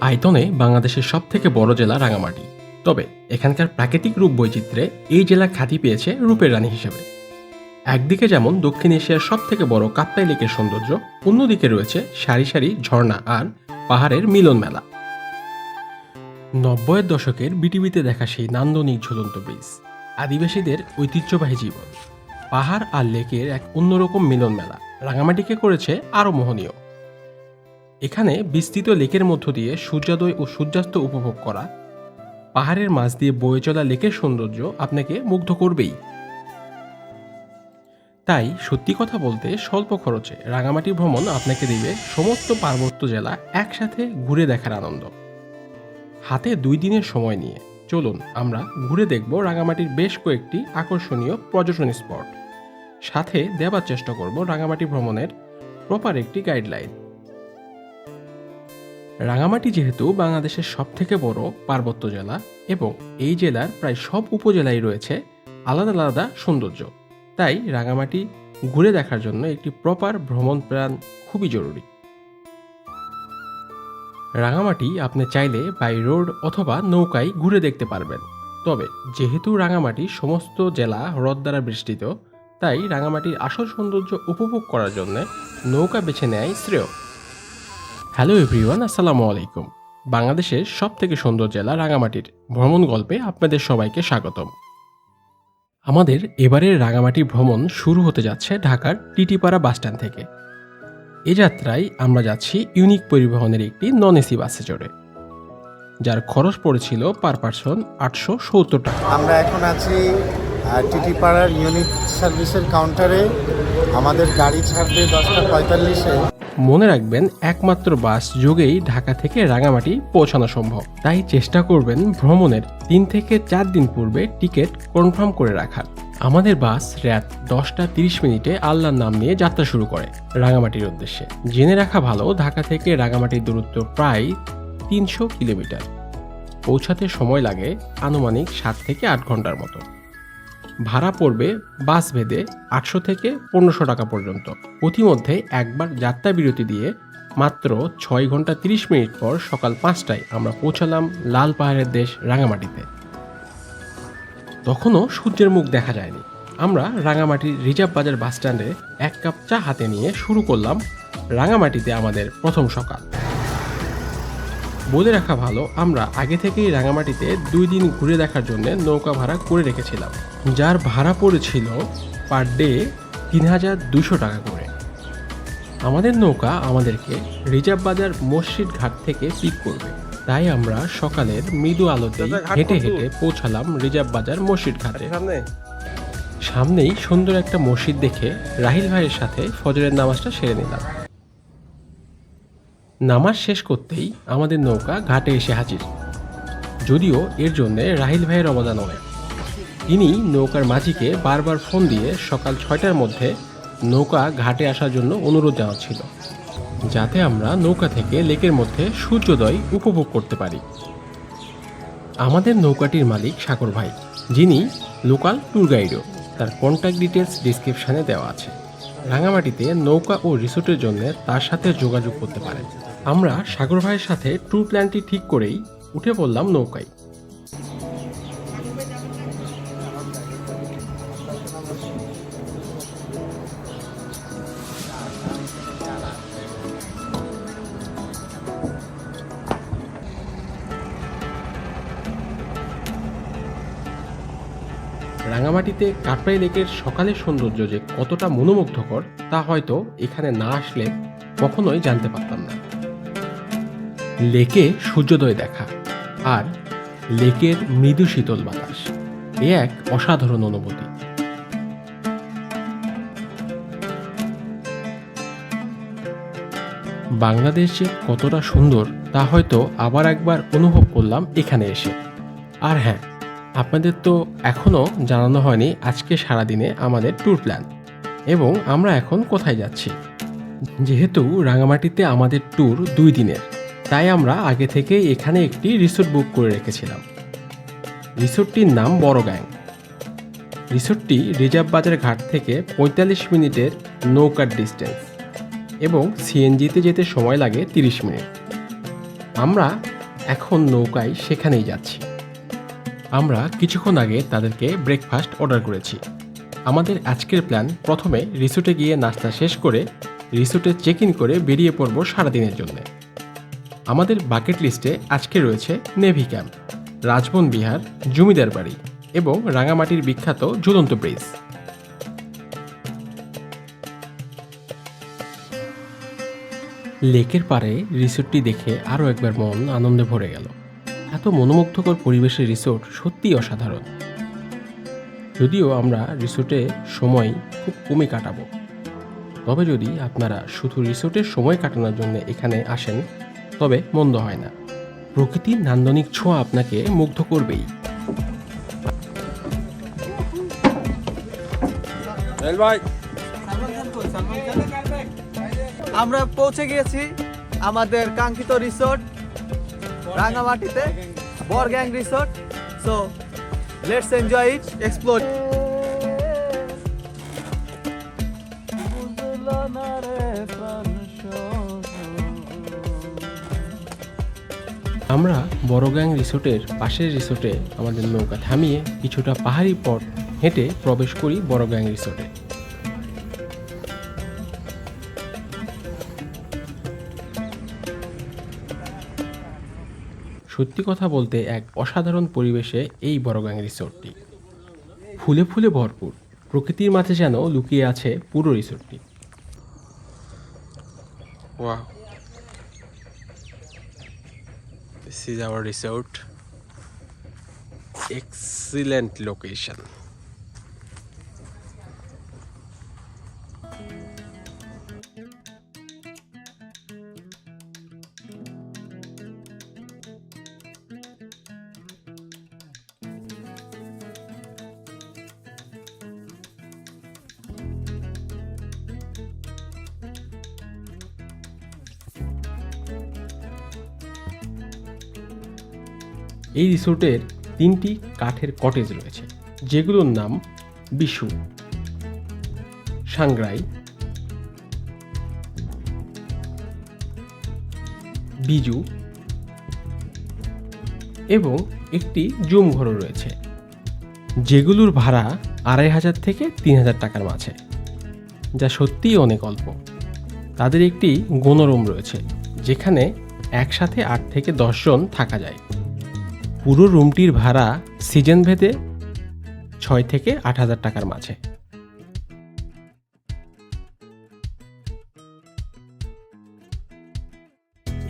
আয়তনে বাংলাদেশের সব থেকে বড় জেলা রাঙামাটি। তবে এখানকার প্রাকৃতিক রূপ বৈচিত্র্যে এই জেলা খ্যাতি পেয়েছে রূপের রানী হিসেবে। একদিকে যেমন দক্ষিণ এশিয়ার সব থেকে বড় কাপ্তাই লেকের সৌন্দর্য, অন্যদিকে রয়েছে সারি সারি ঝর্ণা আর পাহাড়ের মিলন মেলা। নব্বইয়ের দশকের বিটিভিতে দেখা সেই নান্দনিক ঝুলন্ত ব্রিজ, আদিবাসীদের ঐতিহ্যবাহী জীবন। পাহাড় আর লেকের এক অন্যরকম মিলন মেলা রাঙামাটিকে করেছে আরও মোহনীয়। এখানে বিস্তৃত লেকের মধ্য দিয়ে সূর্যোদয় ও সূর্যাস্ত উপভোগ করা, পাহাড়ের মাঝ দিয়ে বয়ে চলা লেকের সৌন্দর্য আপনাকে মুগ্ধ করবেই। তাই সত্যি কথা বলতে স্বল্প খরচে রাঙামাটি ভ্রমণ আপনাকে দেবে সমস্ত পার্বত্য জেলা একসাথে ঘুরে দেখার আনন্দ। হাতে দুই দিনের সময় নিয়ে চলুন আমরা ঘুরে দেখব রাঙামাটির বেশ কয়েকটি আকর্ষণীয় পর্যটন স্পট। সাথে দেবার চেষ্টা করব রাঙামাটি ভ্রমণের প্রপার একটি গাইডলাইন রাঙামাটি যেহেতু বাংলাদেশের সবথেকে বড় পার্বত্য জেলা এবং এই জেলার প্রায় সব উপজেলায় রয়েছে আলাদা আলাদা সৌন্দর্য, তাই রাঙামাটি ঘুরে দেখার জন্য একটি প্রপার ভ্রমণ প্ল্যান খুবই জরুরি। রাঙামাটি আপনি চাইলে বাই রোড অথবা নৌকায় ঘুরে দেখতে পারবেন। তবে যেহেতু রাঙামাটি সমস্ত জেলা হ্রদ দ্বারা বেষ্টিত, তাই রাঙামাটির আসল সৌন্দর্য উপভোগ করার জন্য নৌকা বেছে নেয় শ্রেয়। হ্যালো এভরিওয়ান, আসসালামু আলাইকুম। বাংলাদেশের সব থেকে সুন্দর জেলা রাঙামাটির ভ্রমণ গল্পে আপনাদের সবাইকে স্বাগতম। আমাদের এবারের রাঙামাটি ভ্রমণ শুরু হতে যাচ্ছে ঢাকার টিটিপাড়া বাসস্ট্যান্ড থেকে। এ যাত্রায় আমরা যাচ্ছি ইউনিক পরিবহনের একটি নন এসি বাসে চড়ে। যার খরচ পড়েছিল পার পারসন আটশো সত্তর টাকা। আমরা এখন আছি টিটি ইউনিক সার্ভিসের কাউন্টারে আমাদের গাড়ি ছাড়বে দশটা পঁয়তাল্লিশে। মনে রাখবেন, একমাত্র বাস যোগেই ঢাকা থেকে রাঙামাটি পৌঁছানো সম্ভব। তাই চেষ্টা করবেন ভ্রমণের তিন থেকে চার দিন পূর্বে টিকিট কনফার্ম করে রাখার। আমাদের বাস রাত দশটা তিরিশ মিনিটে আল্লাহর নাম নিয়ে যাত্রা শুরু করে রাঙামাটির উদ্দেশ্যে। জেনে রাখা ভালো, ঢাকা থেকে রাঙামাটির দূরত্ব প্রায় তিনশো কিলোমিটার। পৌঁছাতে সময় লাগে আনুমানিক সাত থেকে আট ঘণ্টার মতো। ভাড়া পড়বে বাস ভেদে আটশো থেকে পনেরোশো টাকা পর্যন্ত। প্রতিমধ্যে একবার যাত্রা বিরতি দিয়ে মাত্র ছয় ঘণ্টা তিরিশ মিনিট পর সকাল পাঁচটায় আমরা পৌঁছালাম লাল পাহাড়ের দেশ রাঙামাটিতে। তখনও সূর্যের মুখ দেখা যায়নি। আমরা রাঙামাটির রিজার্ভ বাজার বাস স্ট্যান্ডে এক কাপ চা হাতে নিয়ে শুরু করলাম রাঙামাটিতে আমাদের প্রথম সকাল। বলে রাখা ভালো আমরা আগে থেকেই রাঙামাটিতে দুই দিন ঘুরে দেখার জন্য নৌকা ভাড়া করে রেখেছিলাম যার ভাড়া পড়েছিল পার ডে তিন হাজার দুশো টাকা করে। আমাদের নৌকা আমাদেরকে রিজার্ভ বাজার মসজিদ ঘাট থেকে পিক করবে। তাই আমরা সকালের মৃদু আলোতে হেঁটে হেঁটে পৌঁছালাম রিজার্ভ বাজার মসজিদ ঘাটে। সামনেই সুন্দর একটা মসজিদ দেখে রাহিল ভাইয়ের সাথে ফজরের নামাজটা সেরে নিলাম। নামাজ শেষ করতেই আমাদের নৌকা ঘাটে এসে হাজির। যদিও এর জন্য রাহিল ভাইয়ের অবদান অনেক। তিনি নৌকার মাঝিকে বারবার ফোন দিয়ে সকাল ছয়টার মধ্যে নৌকা ঘাটে আসার জন্য অনুরোধ জানাচ্ছিল, যাতে আমরা নৌকা থেকে লেকের মধ্যে সূর্যোদয় উপভোগ করতে পারি। আমাদের নৌকাটির মালিক সাগর ভাই, যিনি লোকাল ট্যুর গাইডও, তার কন্ট্যাক্ট ডিটেলস ডিসক্রিপশানে দেওয়া আছে। রাঙামাটিতে নৌকা ও রিসোর্টের জন্য তার সাথে যোগাযোগ করতে পারেন। আমরা সাগর ভাইয়ের সাথে ট্যুর প্ল্যানটি ঠিক করেই উঠে পড়লাম নৌকায়। রাঙামাটিতে কাটরাই লেকের সকালের সৌন্দর্য যে কতটা মনোমুগ্ধকর, তা হয়তো এখানে না আসলে কখনোই জানতে পারতাম না। লেকে সূর্যোদয় দেখা আর লেকের মৃদু শীতল বাতাস। এ এক অসাধারণ অনুভূতি। বাংলাদেশ যে কতটা সুন্দর তা হয়তো আবার একবার অনুভব করলাম এখানে এসে। আর হ্যাঁ আপনাদের তো এখনও জানানো হয়নি আজকে সারাদিনে আমাদের ট্যুর প্ল্যান। এবং আমরা এখন কোথায় যাচ্ছি? যেহেতু রাঙামাটিতে আমাদের ট্যুর দুই দিনের। তাই আমরা আগে থেকে এখানে একটি রিসোর্ট বুক করে রেখেছিলাম। রিসোর্টটির নাম বড় গ্যাং। রিসোর্টটি রিজার্ভ বাজার ঘাট থেকে পঁয়তাল্লিশ মিনিটের নৌকার ডিস্টেন্স এবং সিএনজিতে যেতে সময় লাগে তিরিশ মিনিট। আমরা এখন নৌকায় সেখানেই যাচ্ছি। আমরা কিছুক্ষণ আগে তাদেরকে ব্রেকফাস্ট অর্ডার করেছি। আমাদের আজকের প্ল্যান প্রথমে রিসোর্টে গিয়ে নাস্তা শেষ করে রিসোর্টে চেক ইন করে বেরিয়ে পড়ব সারাদিনের জন্য। আমাদের বাকেট লিস্টে আজকে রয়েছে নেভি ক্যাম্প রাজবন বিহার, জমিদার বাড়ি এবং রাঙামাটির বিখ্যাত ঝুলন্ত ব্রিজ লেকের পাড়ে রিসোর্টটি দেখে আরও একবার মন আনন্দে ভরে গেল। এত মনোমুগ্ধকর পরিবেশের রিসোর্ট সত্যিই অসাধারণ। যদিও আমরা রিসোর্টে সময় খুব কমই কাটাবো। তবে যদি আপনারা শুধু রিসোর্টের সময় কাটানোর জন্য এখানে আসেন তবে মন্দ হয় না। প্রকৃতির নান্দনিক ছোঁয়া আপনাকে মুগ্ধ করবেই। আমরা পৌঁছে গিয়েছি আমাদের কাঙ্ক্ষিত রিসোর্ট রাঙামাটিতে Borgang resort. So let's enjoy it explore আমরা বড়গ্যাং রিসোর্টের পাশের রিসোর্টে আমাদের নৌকা থামিয়ে কিছুটা পাহাড়ি পথ হেঁটে প্রবেশ করি বড়গ্যাং রিসোর্টে। সত্যি কথা বলতে এক অসাধারণ পরিবেশে এই বড়গ্যাং রিসোর্টটি। ফুলে ফুলে ভরপুর। প্রকৃতির মাঝে যেন লুকিয়ে আছে পুরো রিসোর্টটি। Wow This is our resort. Excellent location. এই রিসোর্টের তিনটি কাঠের কটেজ রয়েছে, যেগুলোর নাম বিশু, সাংগ্রাই, বিজু এবং একটি জুম ঘরও রয়েছে, যেগুলোর ভাড়া আড়াই হাজার থেকে তিন হাজার টাকার মাঝে, যা সত্যিই অনেক অল্প। তাদের একটি গণরুম রয়েছে, যেখানে একসাথে আট থেকে দশজন থাকা যায়। পুরো রুমটির ভাড়া সিজন ভেদে ছয় থেকে আট হাজার টাকার মাঝে।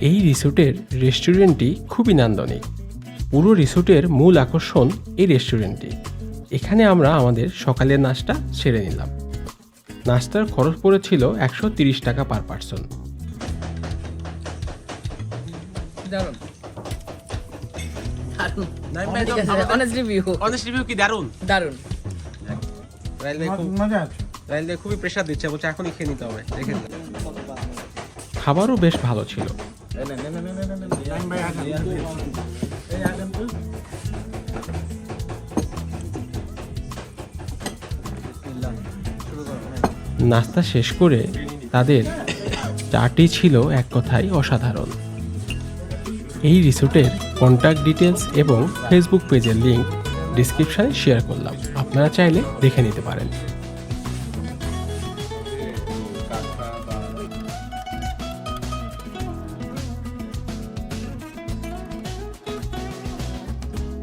এই রিসোর্টের রেস্টুরেন্টটি খুবই নান্দনিক। পুরো রিসোর্টের মূল আকর্ষণ এই রেস্টুরেন্টটি। এখানে আমরা আমাদের সকালের নাস্তা সেরে নিলাম। নাস্তার খরচ পড়েছিল একশো টাকা পার পার্সন। দারুণ অনেস্ট রিভিউ অনেস্ট রিভিউ কি? দারুণ দারুণ রাইল ভাই খুব রাইল ভাই খুবই প্রেশার দিচ্ছে বলছে এখনই খেয়ে নিতে হবে। খাবারও বেশ ভালো ছিল। নাস্তা শেষ করে তাদের চাটি ছিল এক কথায় অসাধারণ। এই রিসোর্টের কন্ট্যাক্ট ডিটেলস এবং ফেসবুক পেজের লিঙ্ক ডিসক্রিপশানে শেয়ার করলাম। আপনারা চাইলে দেখে নিতে পারেন।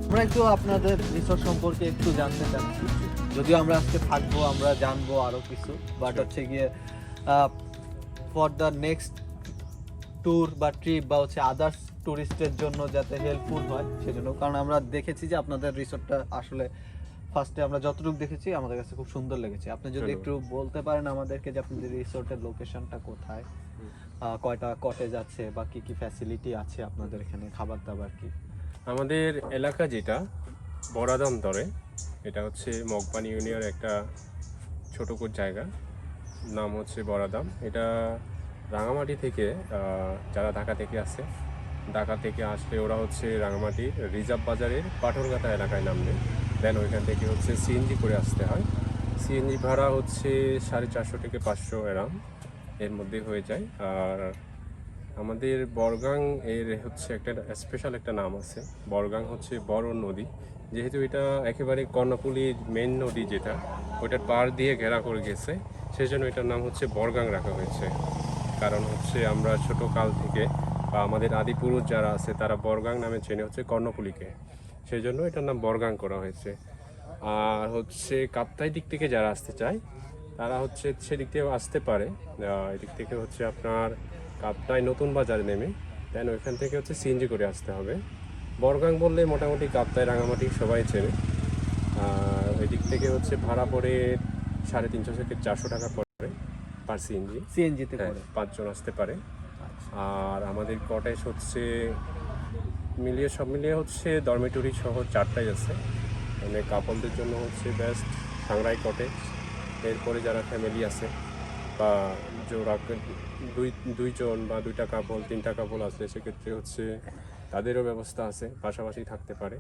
আমরা একটু আপনাদের রিসোর্ট সম্পর্কে একটু জানতে চাচ্ছি। যদিও আমরা আজকে থাকব, আমরা জানব আরও কিছু বাট হচ্ছে গিয়ে ফর দ্য নেক্সট ট্যুর বা ট্রিপ বা হচ্ছে আদার্স ট্যুরিস্টের জন্য যাতে হেল্পফুল হয় সেজন্য। কারণ আমরা দেখেছি যে আপনাদের রিসোর্টটা আসলে ফার্স্টে আমরা যতটুকু দেখেছি আমাদের কাছে খুব সুন্দর লেগেছে। আপনি যদি একটু বলতে পারেন আমাদেরকে যে আপনাদের রিসোর্টের লোকেশনটা কোথায়? কয়টা কটেজ আছে বা কি কি ফ্যাসিলিটি আছে আপনাদের এখানে খাবার দাবার কি? আমাদের এলাকা যেটা বরাদাম দরে এটা হচ্ছে মগবানি ইউনিয়নের একটা ছোটকোট জায়গা। নাম হচ্ছে বরাদাম। এটা রাঙামাটি থেকে যারা ঢাকা থেকে আসে ঢাকা থেকে আসলে ওরা হচ্ছে রাঙামাটি, রিজার্ভ বাজারের পাথরঘাটা এলাকায় নামবে। দেন ওইখান থেকে হচ্ছে সিএনজি করে আসতে হয়। সিএনজি ভাড়া হচ্ছে সাড়ে চারশো থেকে পাঁচশো এরাম এর মধ্যে হয়ে যায়। আর আমাদের বরগাং এর হচ্ছে একটা স্পেশাল একটা নাম আছে। বরগাং হচ্ছে বড় নদী। যেহেতু এটা একেবারে কর্ণফুলীর মেন নদী যেটা ওটার পার দিয়ে ঘেরা করে গেছে সেই জন্য এটার নাম হচ্ছে বরগাং রাখা হয়েছে। কারণ হচ্ছে আমরা ছোট কাল থেকে বা আমাদের আদিপুরুষ যারা আছে তারা বরগাং নামে চেনে হচ্ছে কর্ণফুলীকে। সেই জন্য এটার নাম বরগাং করা হয়েছে। আর হচ্ছে কাপ্তাই দিক থেকে যারা আসতে চায় তারা হচ্ছে সেদিক থেকে আসতে পারে। এদিক থেকে হচ্ছে আপনার কাপ্তাই নতুন বাজারে নেমে দেন ওইখান থেকে হচ্ছে সিএনজি করে আসতে হবে। বরগাং বললে মোটামুটি কাপ্তাই রাঙামাটি সবাই চেনে। আর ওই দিক থেকে হচ্ছে ভাড়া পড়ে সাড়ে তিনশো থেকে চারশো টাকা পড়ে পার সিএনজি। সিএনজিতে হ্যাঁ পাঁচজন আসতে পারে। আর আমাদের কটেজ হচ্ছে মিলিয়ে সব মিলিয়ে হচ্ছে ডরমেটরি সহ চারটাই আছে। মানে কাপলদের জন্য হচ্ছে বেস্ট সাংরাই কটেজ এরপরে যারা ফ্যামিলি আছে বা জোড়া দুই, দুইজন বা দুইটা কাপল তিনটা কাপল আছে, সেক্ষেত্রে হচ্ছে তাদেরও ব্যবস্থা আছে, পাশাপাশি থাকতে পারে।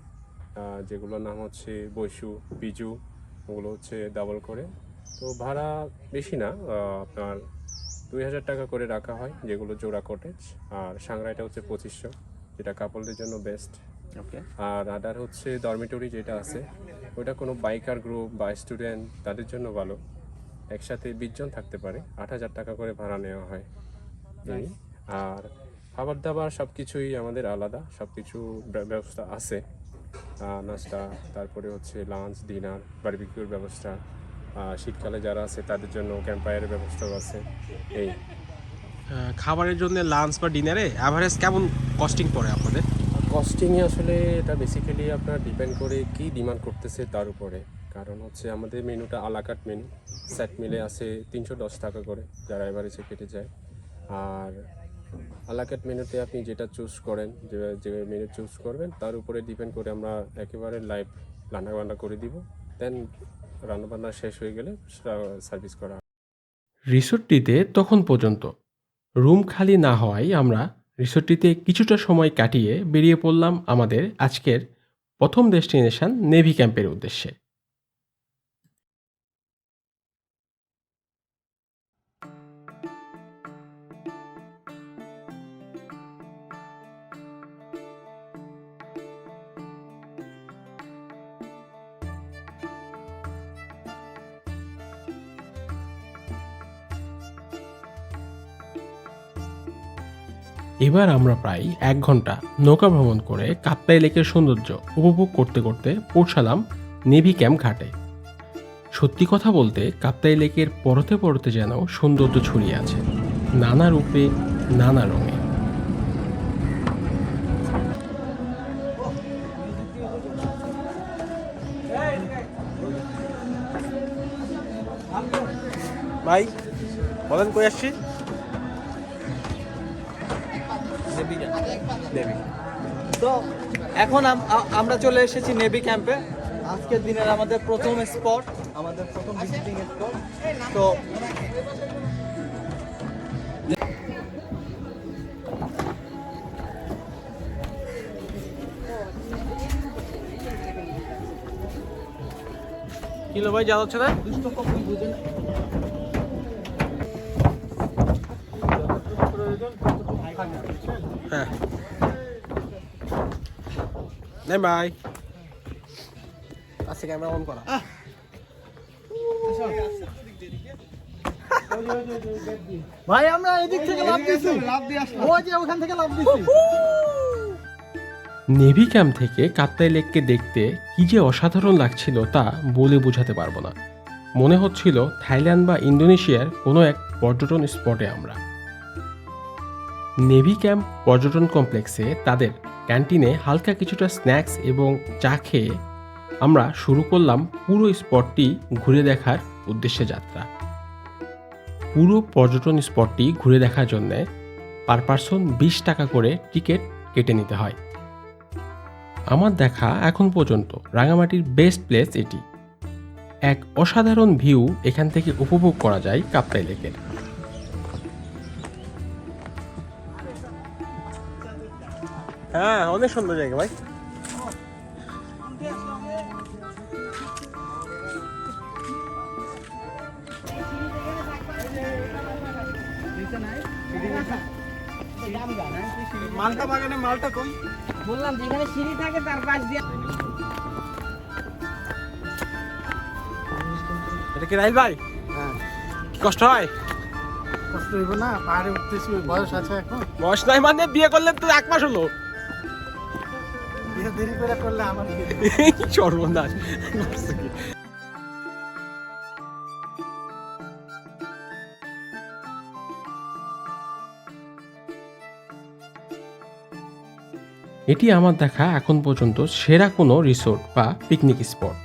যেগুলোর নাম হচ্ছে বৈশু বিজু ওগুলো হচ্ছে ডাবল করে। তো ভাড়া বেশি না আপনার দুই হাজার টাকা করে রাখা হয় যেগুলো জোড়া কটেজ আর সাংরাইটা হচ্ছে পঁচিশশো যেটা কাপলদের জন্য বেস্ট ওকে আর আদার হচ্ছে ডরমিটরি যেটা আছে ওটা কোনো বাইকার গ্রুপ বা স্টুডেন্ট তাদের জন্য ভালো। একসাথে বিশ জন থাকতে পারে আট হাজার টাকা করে ভাড়া নেওয়া হয়। আর খাবার দাবার সব কিছুই আমাদের আলাদা সব কিছু ব্যবস্থা আছে। নাস্তা তারপরে হচ্ছে লাঞ্চ ডিনার বারবিকিউর ব্যবস্থা। শীতকালে যারা আছে তাদের জন্য ক্যাম্পায়ারের ব্যবস্থাও আছে। এই। খাবারের জন্য লাঞ্চ বা ডিনারে অ্যাভারেজ কেমন কস্টিং পড়ে আপনাদের? কস্টিংয়ে আসলে এটা বেসিক্যালি আপনার ডিপেন্ড করে কি ডিমান্ড করতেছে তার উপরে। কারণ হচ্ছে আমাদের মেনুটা আলাকাট মেনু সেট মিলে আছে তিনশো দশ টাকা করে যারা এভারেজে কেটে যায়। আর আলাকাট মেনুতে আপনি যেটা চুজ করেন যে যে মেনু চুজ করবেন তার উপরে ডিপেন্ড করে আমরা একেবারে লাইভ রান্না বান্না করে দিব। দেন রান্নাবান্না শেষ হয়ে গেলে সার্ভিস করা রিসোর্টটিতে তখন পর্যন্ত রুম খালি না হওয়ায় আমরা রিসোর্টটিতে কিছুটা সময় কাটিয়ে বেরিয়ে পড়লাম আমাদের আজকের প্রথম ডেস্টিনেশন নেভি ক্যাম্পের উদ্দেশ্যে। এবার আমরা প্রায় এক ঘণ্টা নৌকা ভ্রমণ করে কাপ্তাই লেকের সৌন্দর্য উপভোগ করতে করতে পৌঁছালাম নেভি ক্যাম্প ঘাটে। সত্যি কথা বলতে কাপ্তাই লেকের পরতে পরতে যেন সৌন্দর্য ছড়িয়ে আছে, নানা রূপে, নানা রঙে। ভাই, বলেন কই আসছি দেবী তো এখন আমরা চলে এসেছি নেভি ক্যাম্পে। আজকের দিনের আমাদের প্রথম স্পট আমাদের প্রথম ভিজিটিং স্পট তো কিলো ভাই যা হচ্ছে না? হ্যাঁ। নাই ভাই আচ্ছা ক্যামেরা অন করা ভাই আমরা এদিক থেকে লাভ দিছি। লাভ দিয়ে ওই যে ওখান থেকে লাভ দিছি। নেভি ক্যাম্প থেকে কাপ্তাই লেককে দেখতে কি যে অসাধারণ লাগছিল তা বলে বোঝাতে পারব না। মনে হচ্ছিল থাইল্যান্ড বা ইন্দোনেশিয়ার কোনো এক পর্যটন স্পটে আমরা। নেভি ক্যাম্প পর্যটন কমপ্লেক্সে তাদের ক্যান্টিনে হালকা কিছুটা স্ন্যাক্স এবং চা খেয়ে আমরা শুরু করলাম পুরো স্পটটি ঘুরে দেখার উদ্দেশ্যে যাত্রা। পুরো পর্যটন স্পটটি ঘুরে দেখার জন্যে পার পার্সন বিশ টাকা করে টিকিট কেটে নিতে হয়। আমার দেখা এখন পর্যন্ত রাঙামাটির বেস্ট প্লেস এটি। এক অসাধারণ ভিউ এখান থেকে উপভোগ করা যায় কাপ্তাই লেকের। হ্যাঁ অনেক সুন্দর জায়গা ভাই। মালটা বাগানে মালটা কই বললাম যেখানে সিঁড়ি থাকে তার পাশ দিয়ে এটা কি রাইল ভাই? হ্যাঁ। কষ্ট হয়? কষ্ট হইব না পাহাড়ে উঠতেছি বয়স আছে এখন। বয়স নাই মানে বিয়ে করলে তো এক মাস হলো। দেরি করে করলে আমার সর্বনাশ। এটি আমার দেখা এখন পর্যন্ত সেরা কোনো রিসোর্ট বা পিকনিক স্পট।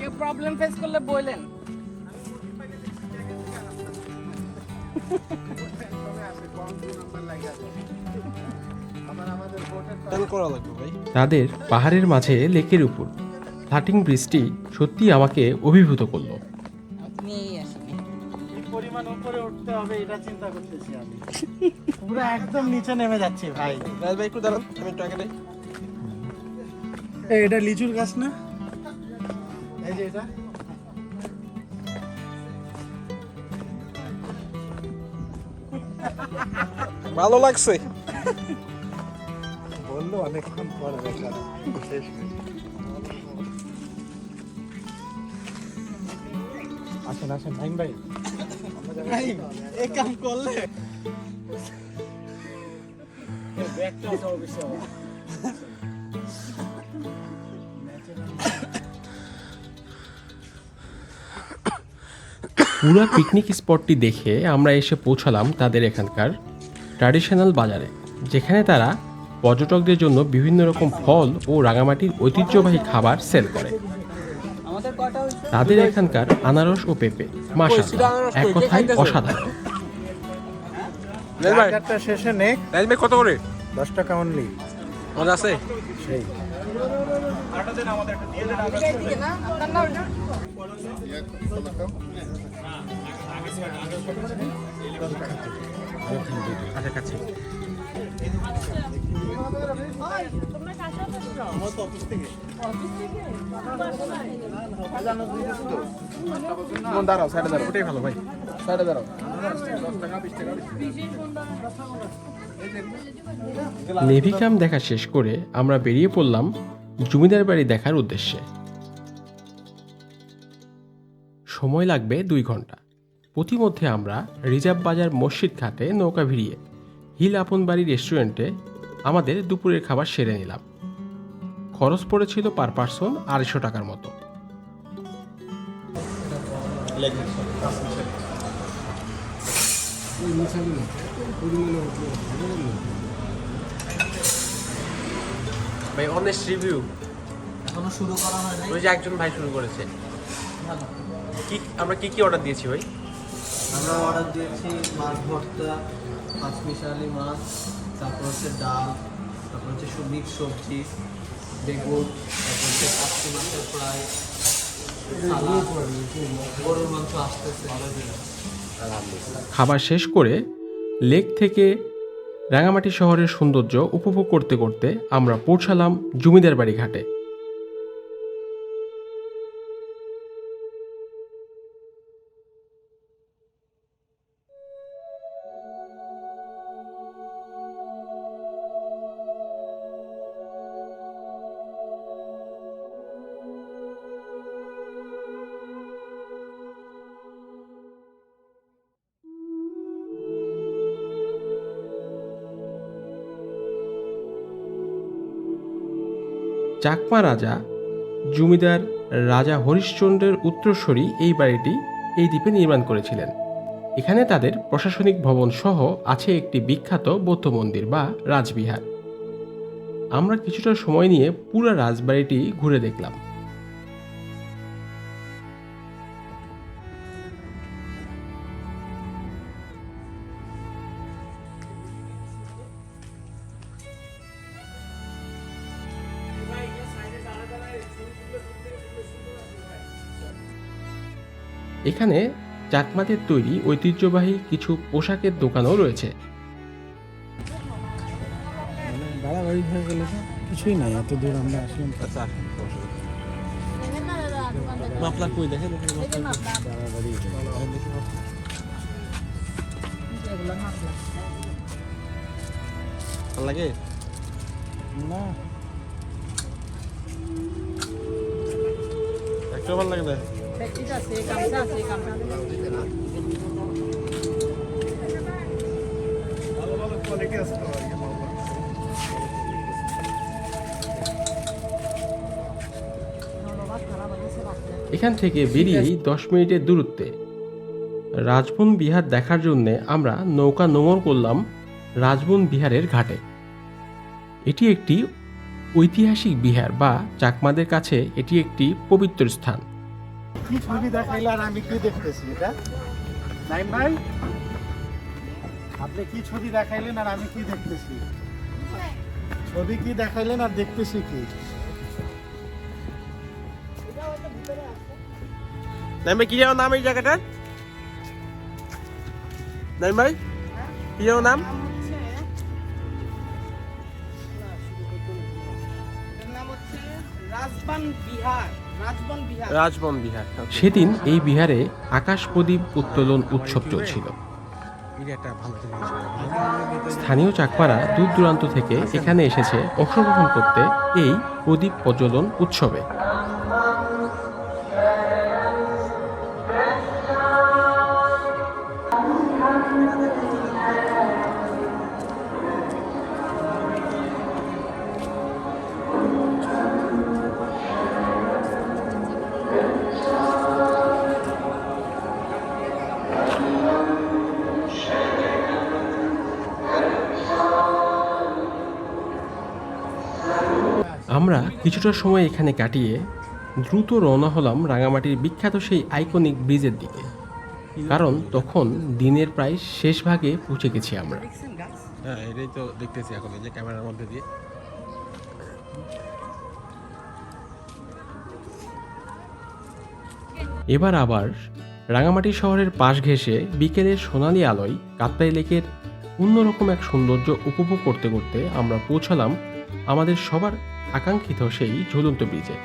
কেউ প্রবলেম ফেস করলে বললেন করা লাগবে ভাই। তাদের পাহাড়ের মাঝে লেকের উপর। ফ্লাটিং ব্রিজটি সত্যি আমাকে অভিভূত করল। আপনি আসেনি কি পরিমাণ উপরে উঠতে হবে এটা চিন্তা করতেছি আমি। পুরো একদম নিচে নেমে যাচ্ছি ভাই। ভাই একটু দাঁড়ান আমি একটু আগে নেই এই এটা লিচুর গাছ না? এই ভালো লাগছে। বলল অনেকক্ষণ পরে দেখলাম আসেন আসেন ভাই। ভাই এই কাম করলে। পুরো পিকনিক স্পটটি দেখে আমরা এসে পৌঁছালাম তাদের এখানকার ট্র্যাডিশনাল বাজারে যেখানে তারা পর্যটকদের জন্য বিভিন্ন রকম ফল ও রাঙামাটির ঐতিহ্যবাহী খাবার সেল করে। তাদের এখানকার আনারস ও পেঁপে মাশাআল্লাহ এক কথায় অসাধারণ। শেষে কত করে? দশ টাকা অনলি মজা আছে? সেই। দাঁড়াও নেভিকাম দেখা শেষ করে আমরা বেরিয়ে পড়লাম জমিদার বাড়ি দেখার উদ্দেশ্যে। সময় লাগবে দুই ঘণ্টা। প্রতিমধ্যে আমরা রিজার্ভ বাজার মসজিদ ঘাটে নৌকা ভিড়িয়ে হিল আপন বাড়ি রেস্টুরেন্টে আমাদের দুপুরের খাবার সেরে নিলাম। খরচ পড়েছিল পার পার্সন আড়াইশো টাকার মতো। ভাই অনেস্ট রিভিউ এখনও শুরু করা হয় ওই যে একজন ভাই শুরু করেছে। কি আমরা কি কি অর্ডার দিয়েছি ভাই? আমরা অর্ডার দিয়েছি মাছ ভর্তা পাঁচমিশালি মাছ, তারপর হচ্ছে ডাল, তারপর হচ্ছে মিক্স সবজি, বেগুন, তারপর হচ্ছে কাশি মাছের ফ্রাই গরুর মাংস আসতেছে। খাবার শেষ করে লেক থেকে রাঙামাটি শহরের সৌন্দর্য উপভোগ করতে করতে আমরা পৌঁছালাম জমিদার বাড়ি ঘাটে চাকমা রাজা, জমিদার রাজা হরিশ্চন্দ্রের উত্তরস্বরী এই বাড়িটি এই দ্বীপে নির্মাণ করেছিলেন। এখানে তাদের প্রশাসনিক ভবন সহ আছে একটি বিখ্যাত বৌদ্ধ মন্দির বা রাজবিহার। আমরা কিছুটা সময় নিয়ে পুরো রাজবাড়িটি ঘুরে দেখলাম। এখানে চাকমাদের তৈরি ঐতিহ্যবাহী কিছু পোশাকের দোকানও রয়েছে। বাড়াবাড়ি হয়ে গেলে কিছুই নাই এত দূর আমরা আসলাম তো। কই দেখে দেখে বাড়াবাড়ি গেল। ভালো লাগে? না। একটু ভালো লাগে না? এখান থেকে বেরিয়েই দশ মিনিটের দূরত্বে। রাজবন বিহার দেখার জন্য আমরা নৌকা নোঙর করলাম রাজবন বিহারের ঘাটে। এটি একটি ঐতিহাসিক বিহার বা চাকমাদের কাছে এটি একটি পবিত্র স্থান। কি ছবি দেখাইলে আর আমি কি দেখতেছি এটা? নাইম ভাই? আপনি কি ছবি দেখাইলেন আর আমি কি দেখতেছি? ছবি কি দেখাইলেন আর দেখতেছি কি? নাইম ভাই, কি যেন নাম এই জায়গাটার? নাইম ভাই, কি নাম? রাজবান বিহার। রাজবন বিহার। সেদিন এই বিহারে আকাশ প্রদীপ উত্তোলন উৎসব চলছিল। স্থানীয় চাকমারা দূর দূরান্ত থেকে এখানে এসেছে অংশগ্রহণ করতে এই প্রদীপ প্রজ্বলন উৎসবে। আমরা কিছুটা সময় এখানে কাটিয়ে দ্রুত রওনা হলাম রাঙামাটির বিখ্যাত সেই আইকনিক ব্রিজের দিকে। কারণ তখন দিনের প্রায় শেষ ভাগে পৌঁছে গেছি আমরা। হ্যাঁ এটাই তো দেখতেছি এখন যে ক্যামেরার মধ্যে দিয়ে। এবার আবার রাঙামাটি শহরের পাশ ঘেঁষে বিকেলের সোনালি আলোয় কাপ্তাই লেকের অন্যরকম এক সৌন্দর্য উপভোগ করতে করতে আমরা পৌঁছালাম আমাদের সবার আকাঙ্ক্ষিত সেই ঝুলন্ত ব্রিজে।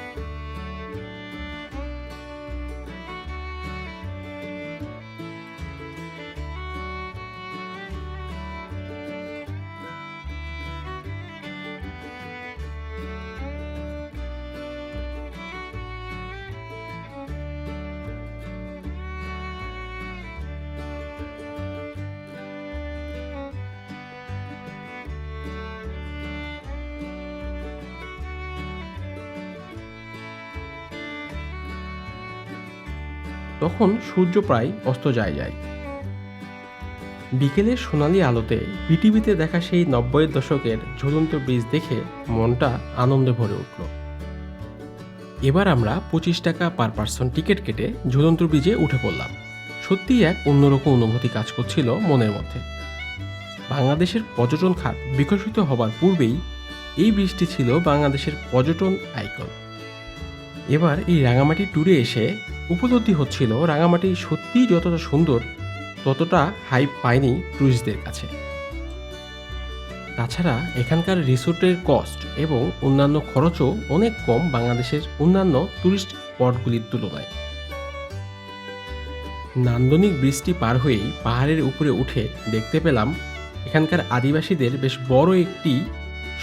তখন সূর্য প্রায় অস্ত যায় যায়। বিকেলের সোনালি আলোতে পৃথিবীতে দেখা সেই নব্বইয়ের দশকের ঝুলন্ত ব্রিজ দেখে মনটা আনন্দে ভরে উঠল। এবার আমরা পঁচিশ টাকা পার পার্সন টিকিট কেটে ঝুলন্ত ব্রিজে উঠে পড়লাম। সত্যিই এক অন্যরকম অনুভূতি কাজ করছিল মনের মধ্যে। বাংলাদেশের পর্যটন খাত বিকশিত হবার পূর্বেই এই ব্রিজটি ছিল বাংলাদেশের পর্যটন আইকন। এবার এই রাঙামাটি ট্যুরে এসে উপলব্ধি হচ্ছিল রাঙামাটি সত্যিই যতটা সুন্দর, ততটা হাইপ পায়নি ট্যুরিস্টদের কাছে। তাছাড়া এখানকার রিসোর্টের কস্ট এবং অন্যান্য খরচও অনেক কম বাংলাদেশের অন্যান্য ট্যুরিস্ট স্পটগুলির তুলনায়। নান্দনিক বৃষ্টি পার হয়েই পাহাড়ের উপরে উঠে দেখতে পেলাম, এখানকার আদিবাসীদের বেশ বড় একটি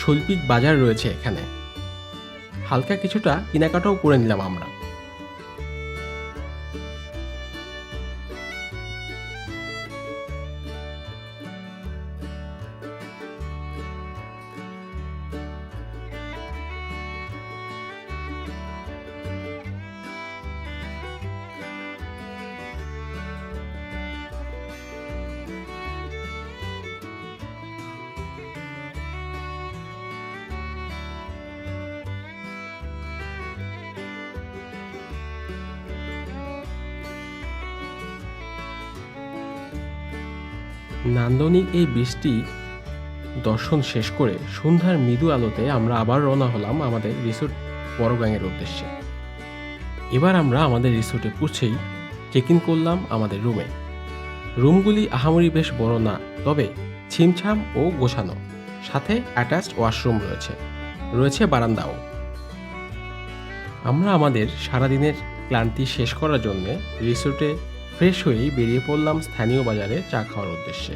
শৈল্পিক বাজার রয়েছে এখানে। হালকা কিছুটা কেনাকাটাও করে নিলাম আমরা। নান্দনিক এই বৃষ্টি দর্শন শেষ করে সন্ধ্যার মৃদু আলোতে আমরা আবার রওনা হলাম আমাদের রিসোর্ট বড়গাঙের উদ্দেশ্যে। এবার আমরা আমাদের রিসোর্টে পৌঁছেই চেক ইন করলাম আমাদের রুমে। রুমগুলি আহামরি বেশ বড় না, তবে ছিমছাম ও গোছানো। সাথে অ্যাটাচড ওয়াশরুম রয়েছে। রয়েছে বারান্দাও। আমরা আমাদের সারাদিনের ক্লান্তি শেষ করার জন্য রিসোর্টে ফ্রেশ হয়েই বেরিয়ে পড়লাম স্থানীয় বাজারে চা খাওয়ার উদ্দেশ্যে।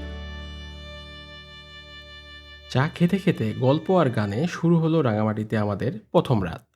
চা খেতে খেতে গল্প আর গানে শুরু হলো রাঙামাটিতে আমাদের প্রথম রাত।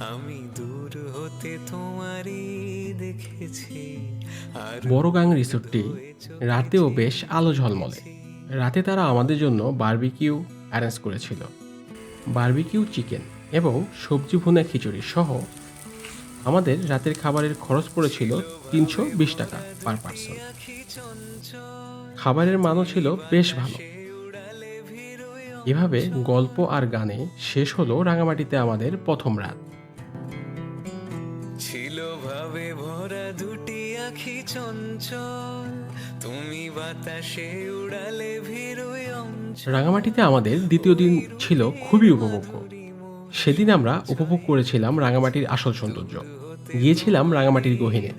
আমি দূর হতে তোমারই দেখেছি বড়গাং রিসোর্টটি রাতেও বেশ আলো ঝলমলে। রাতে তারা আমাদের জন্য বারবিকিউ অ্যারেঞ্জ করেছিল। বারবিকিউ চিকেন এবং সবজি ভুনা খিচুড়ি সহ আমাদের রাতের খাবারের খরচ পড়েছিল তিনশো বিশ টাকা পার পার্সন খাবারের মানও ছিল বেশ ভালো। এভাবে গল্প আর গানে শেষ হলো রাঙামাটিতে আমাদের প্রথম রাত। দুটি আখি চঞ্চল, তুমি বাতাসে উড়ালে রাঙামাটিতে আমাদের দ্বিতীয় দিন ছিল খুবই উপভোগ্য। সেদিন আমরা উপভোগ করেছিলাম রাঙামাটির আসল সৌন্দর্য। গিয়েছিলাম রাঙামাটির গহিনে।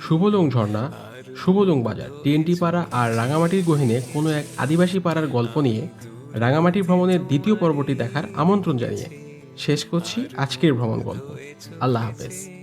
শুভলং ঝর্ণা, শুভলং বাজার, টিএনটি পাড়া আর রাঙামাটির গহিনে কোনো এক আদিবাসী পাড়ার গল্প নিয়ে রাঙামাটি ভ্রমণের দ্বিতীয় পর্বটি দেখার আমন্ত্রণ জানিয়ে শেষ করছি আজকের ভ্রমণ গল্প। আল্লাহ হাফেজ।